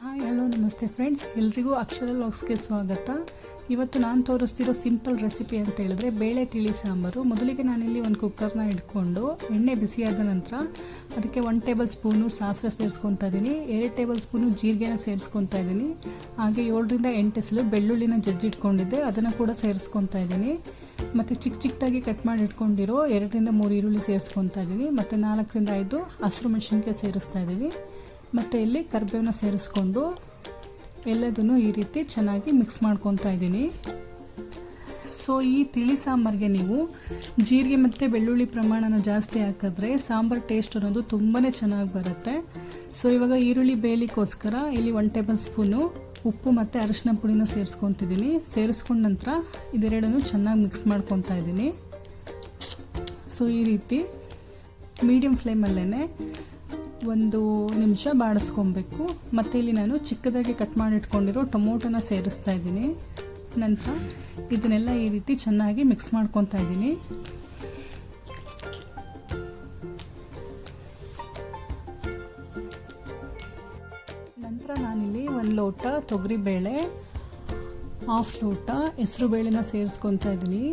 Hi, hello, ನಮಸ್ತೆ friends ಎಲ್ರಿಗೂ ಅಕ್ಷರ ಲಾಗ್ಸ್ಗೆ ಸ್ವಾಗತ. ಇವತ್ತು ನಾನು ತೋರಿಸ್ತಿರೋ ಸಿಂಪಲ್ ರೆಸಿಪಿ ಅಂತ ಹೇಳಿದ್ರೆ ಬೇಳೆ, ತಿಳಿ, ಸಾಂಬಾರು. ಮೊದಲಿಗೆ ನಾನಿಲ್ಲಿ ಒಂದು ಕುಕ್ಕರ್ನ ಇಟ್ಕೊಂಡು ಎಣ್ಣೆ ಬಿಸಿಯಾದ ನಂತರ ಅದಕ್ಕೆ ಒನ್ ಟೇಬಲ್ ಸ್ಪೂನು ಸಾಸಿವೆ ಸೇರಿಸ್ಕೊತಾ ಇದ್ದೀನಿ ಎರಡು ಟೇಬಲ್ ಸ್ಪೂನು ಜೀರಿಗೆನ ಸೇರಿಸ್ಕೊತಾ ಇದ್ದೀನಿ ಹಾಗೆ ಏಳರಿಂದ ಎಂಟು ಎಸಲು ಬೆಳ್ಳುಳ್ಳಿನ ಜಜ್ಜಿಟ್ಕೊಂಡಿದ್ದೆ ಅದನ್ನು ಕೂಡ ಸೇರಿಸ್ಕೊತಾ ಇದ್ದೀನಿ ಮತ್ತು ಚಿಕ್ಕ ಚಿಕ್ಕದಾಗಿ ಕಟ್ ಮಾಡಿ ಇಟ್ಕೊಂಡಿರೋ ಎರಡರಿಂದ ಮೂರು ಈರುಳ್ಳಿ ಸೇರಿಸ್ಕೊತಾ ಇದ್ದೀನಿ ಮತ್ತು ನಾಲ್ಕರಿಂದ ಐದು ಹಸಿರು ಮೆಣಸಿನ್ಕಾಯಿ ಸೇರಿಸ್ತಾ ಇದ್ದೀನಿ ಮತ್ತು ಇಲ್ಲಿ ಕರಿಬೇವನ್ನ ಸೇರಿಸ್ಕೊಂಡು ಎಲ್ಲದನ್ನು ಈ ರೀತಿ ಚೆನ್ನಾಗಿ ಮಿಕ್ಸ್ ಮಾಡ್ಕೊತಾ ಇದ್ದೀನಿ. ಸೊ ಈ ತಿಳಿ ಸಾಂಬಾರಿಗೆ ನೀವು ಜೀರಿಗೆ ಮತ್ತು ಬೆಳ್ಳುಳ್ಳಿ ಪ್ರಮಾಣನ ಜಾಸ್ತಿ ಹಾಕಿದ್ರೆ ಸಾಂಬಾರು ಟೇಸ್ಟ್ ಅನ್ನೋದು ತುಂಬಾ ಚೆನ್ನಾಗಿ ಬರುತ್ತೆ. ಸೊ ಇವಾಗ ಈರುಳ್ಳಿ ಬೇಯಲಿಕ್ಕೋಸ್ಕರ ಇಲ್ಲಿ ಒನ್ ಟೇಬಲ್ ಸ್ಪೂನು ಉಪ್ಪು ಮತ್ತು ಅರಿಶಿನ ಪುಡಿನ ಸೇರಿಸ್ಕೊತಿದ್ದೀನಿ. ಸೇರಿಸ್ಕೊಂಡ ನಂತರ ಇದೆರಡನ್ನು ಚೆನ್ನಾಗಿ ಮಿಕ್ಸ್ ಮಾಡ್ಕೊತಾ ಇದ್ದೀನಿ. ಸೊ ಈ ರೀತಿ ಮೀಡಿಯಮ್ ಫ್ಲೇಮಲ್ಲೇ ಒಂದು ನಿಮಿಷ ಬಾಡಿಸ್ಕೊಬೇಕು ಮತ್ತು ಇಲ್ಲಿ ನಾನು ಚಿಕ್ಕದಾಗಿ ಕಟ್ ಮಾಡಿಟ್ಕೊಂಡಿರೋ ಟೊಮೊಟೊನ ಸೇರಿಸ್ತಾ ಇದ್ದೀನಿ. ನಂತರ ಇದನ್ನೆಲ್ಲ ಈ ರೀತಿ ಚೆನ್ನಾಗಿ ಮಿಕ್ಸ್ ಮಾಡ್ಕೊತಾ ಇದ್ದೀನಿ. ನಂತರ ನಾನಿಲ್ಲಿ ಒಂದು ಲೋಟ ತೊಗರಿಬೇಳೆ ಹಾಫ್ ಲೋಟ ಹೆಸರು ಬೇಳೆನ ಸೇರಿಸ್ಕೊತಾ ಇದ್ದೀನಿ.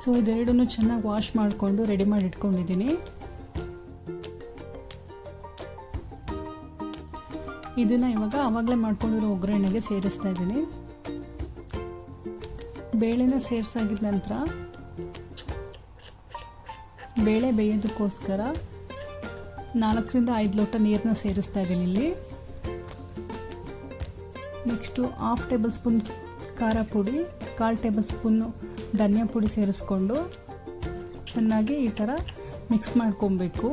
ಸೊ ಇದೆರಡನ್ನು ಚೆನ್ನಾಗಿ ವಾಶ್ ಮಾಡಿಕೊಂಡು ರೆಡಿ ಮಾಡಿ ಇಟ್ಕೊಂಡಿದ್ದೀನಿ ಇದನ್ನು ಇವಾಗ ಆವಾಗಲೇ ಮಾಡ್ಕೊಂಡಿರೋ ಒಗ್ಗರಣೆಗೆ ಸೇರಿಸ್ತಾ ಇದ್ದೀನಿ. ಬೇಳೆನ ಸೇರಿಸಾಗಿದ ನಂತರ ಬೇಳೆ ಬೇಯೋದಕ್ಕೋಸ್ಕರ ನಾಲ್ಕರಿಂದ ಐದು ಲೋಟ ನೀರನ್ನ ಸೇರಿಸ್ತಾ ಇದ್ದೀನಿ ಇಲ್ಲಿ. ನೆಕ್ಸ್ಟು ಹಾಫ್ ಟೇಬಲ್ ಸ್ಪೂನ್ ಖಾರ ಪುಡಿ, ಕಾಲು ಟೇಬಲ್ ಸ್ಪೂನು ಧನಿಯಾ ಪುಡಿ ಸೇರಿಸ್ಕೊಂಡು ಚೆನ್ನಾಗಿ ಈ ಥರ ಮಿಕ್ಸ್ ಮಾಡ್ಕೊಬೇಕು.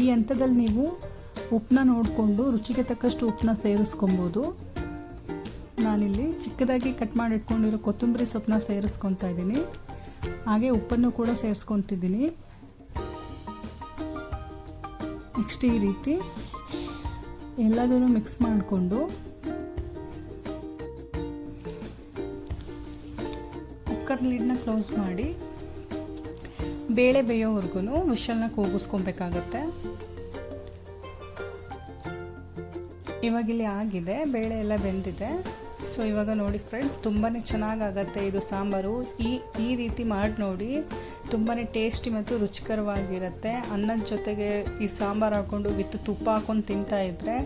ಈ ಹಂತದಲ್ಲಿ ನೀವು ಉಪ್ಪನ್ನ ನೋಡಿಕೊಂಡು ರುಚಿಗೆ ತಕ್ಕಷ್ಟು ಉಪ್ಪನ್ನ ಸೇರಿಸ್ಕೊಬೋದು. ನಾನಿಲ್ಲಿ ಚಿಕ್ಕದಾಗಿ ಕಟ್ ಮಾಡಿಟ್ಕೊಂಡಿರೋ ಕೊತ್ತಂಬರಿ ಸೊಪ್ಪನ್ನ ಸೇರಿಸ್ಕೊತಾ ಇದ್ದೀನಿ. ಹಾಗೆ ಉಪ್ಪನ್ನು ಕೂಡ ಸೇರಿಸ್ಕೊತಿದ್ದೀನಿ. ನೆಕ್ಸ್ಟ್ ಈ ರೀತಿ ಎಲ್ಲದನ್ನು ಮಿಕ್ಸ್ ಮಾಡಿಕೊಂಡು ಕುಕ್ಕರ್ ಲಿಡ್ನ ಕ್ಲೋಸ್ ಮಾಡಿ ಬೇಳೆ ಬೇಯೋವರೆಗೂ ವಿಶಲ್ನ ಕೂಗಿಸ್ಕೊಬೇಕಾಗತ್ತೆ. ಇವಾಗಿಲ್ಲಿ ಆಗಿದೆ ಬೇಳೆ ಎಲ್ಲ ಬೆಂದಿದೆ. ಸೊ ಇವಾಗ ನೋಡಿ ಫ್ರೆಂಡ್ಸ್ ತುಂಬಾ ಚೆನ್ನಾಗಾಗತ್ತೆ ಇದು ಸಾಂಬಾರು. ಈ ಈ ರೀತಿ ಮಾಡಿ ನೋಡಿ ತುಂಬಾ ಟೇಸ್ಟಿ ಮತ್ತು ರುಚಿಕರವಾಗಿರುತ್ತೆ. ಅನ್ನದ ಜೊತೆಗೆ ಈ ಸಾಂಬಾರು ಹಾಕ್ಕೊಂಡು ವಿತ್ ತುಪ್ಪ ಹಾಕ್ಕೊಂಡು ತಿಂತಾ ಇದ್ದರೆ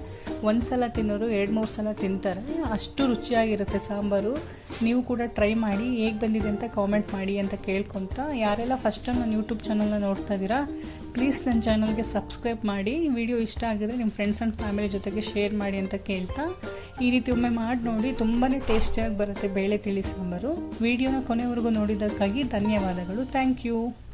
ಒಂದು ಸಲ ತಿನ್ನೋರು ಎರಡು ಮೂರು ಸಲ ತಿಂತಾರೆ. ಅಷ್ಟು ರುಚಿಯಾಗಿರುತ್ತೆ ಸಾಂಬಾರು. ನೀವು ಕೂಡ ಟ್ರೈ ಮಾಡಿ ಹೇಗೆ ಬಂದಿದೆ ಅಂತ ಕಾಮೆಂಟ್ ಮಾಡಿ ಅಂತ ಕೇಳ್ಕೊತ. ಯಾರೆಲ್ಲ ಫಸ್ಟ್ ಟೈಮ್ ನನ್ನ ಯೂಟ್ಯೂಬ್ ಚಾನಲ್ನ ನೋಡ್ತಾ ಇದ್ದೀರಾ ಪ್ಲೀಸ್ ನನ್ನ ಚಾನಲ್ಗೆ ಸಬ್ಸ್ಕ್ರೈಬ್ ಮಾಡಿ. ವಿಡಿಯೋ ಇಷ್ಟ ಆಗಿದ್ರೆ ನಿಮ್ಮ ಫ್ರೆಂಡ್ಸ್ ಆ್ಯಂಡ್ ಫ್ಯಾಮಿಲಿ ಜೊತೆಗೆ ಶೇರ್ ಮಾಡಿ ಅಂತ ಕೇಳ್ತಾ. ಈ ರೀತಿ ಒಮ್ಮೆ ಮಾಡಿ ನೋಡಿ ತುಂಬಾ ಟೇಸ್ಟಿಯಾಗಿ ಬರುತ್ತೆ ಬೇಳೆ ತಿಳಿ ಸಾಂಬಾರು. ವಿಡಿಯೋನ ಕೊನೆವರೆಗೂ ನೋಡಿದ್ದಕ್ಕಾಗಿ ಧನ್ಯವಾದಗಳು. Thank you.